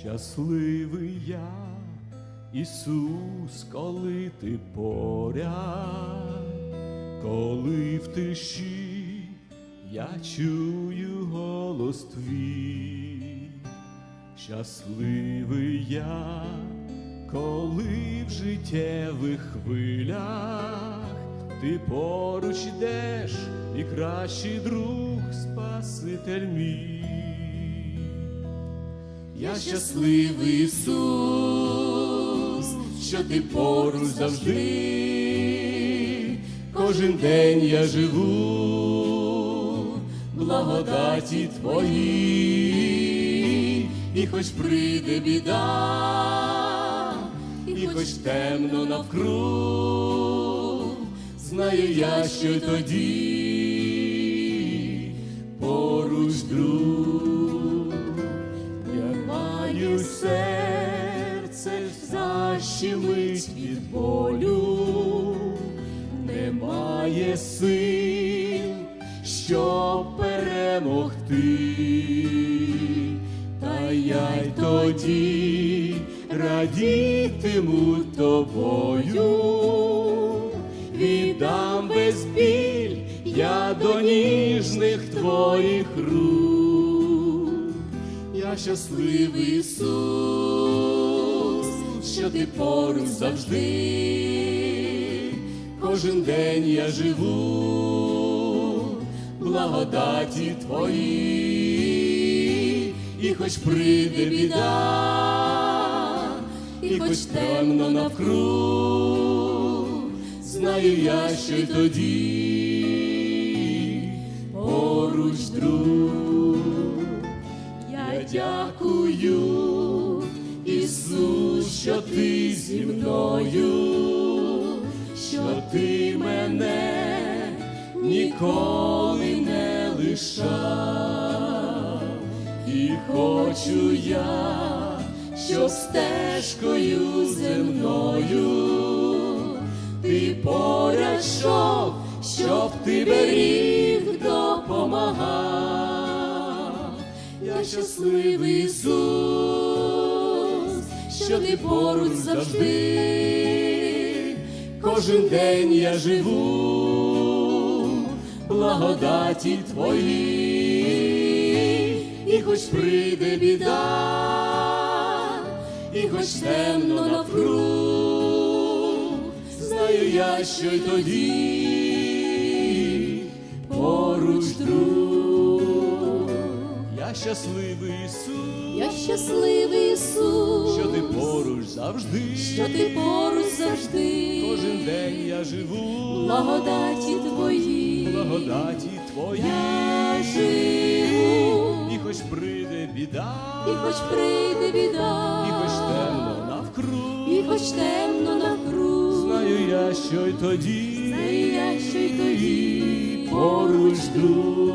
Щасливий я, Ісус, коли ти поряд, коли в тиші я чую голос твій, щасливий я, коли в життєвих хвилях ти поруч йдеш і кращий друг, Спаситель мій. Я щасливий Ісус, що ти поруч завжди, кожен день я живу, благодаті твої, і хоч прийде біда, і хоч темно навкруг, знаю я, що тоді поруч друг. Защемить від болю, немає сил, щоб перемогти, та я й тоді радітиму тобою, віддам весь біль я до ніжних твоїх рук. Я щасливий Ісус, що ти поруч завжди, кожен день я живу, благодаті твої, і хоч прийде біда, і хоч темно навкруг, знаю я, що й тоді поруч друг. Я дякую, що ти зі мною, що ти мене ніколи не лишав, і хочу я, щоб стежкою земною ти поряд йшов, щоб ти беріг допомагав. Я щасливий Ісус, що ти поруч завжди, кожен день я живу, благодаті твої, і хоч прийде біда, і хоч темно навкруг, знаю я, що й тоді щасливий Ісус, Я щасливий Ісус, що ти поруч завжди, що ти поруч завжди, кожен день я живу, благодаті твої, благодаті твої, я живу, і хоч прийде біда, і хоч прийде біда, і хоч темно навкруг, і хоч темно навкруг, знаю я, що й тоді, знаю я, що й тоді. Поруч друг.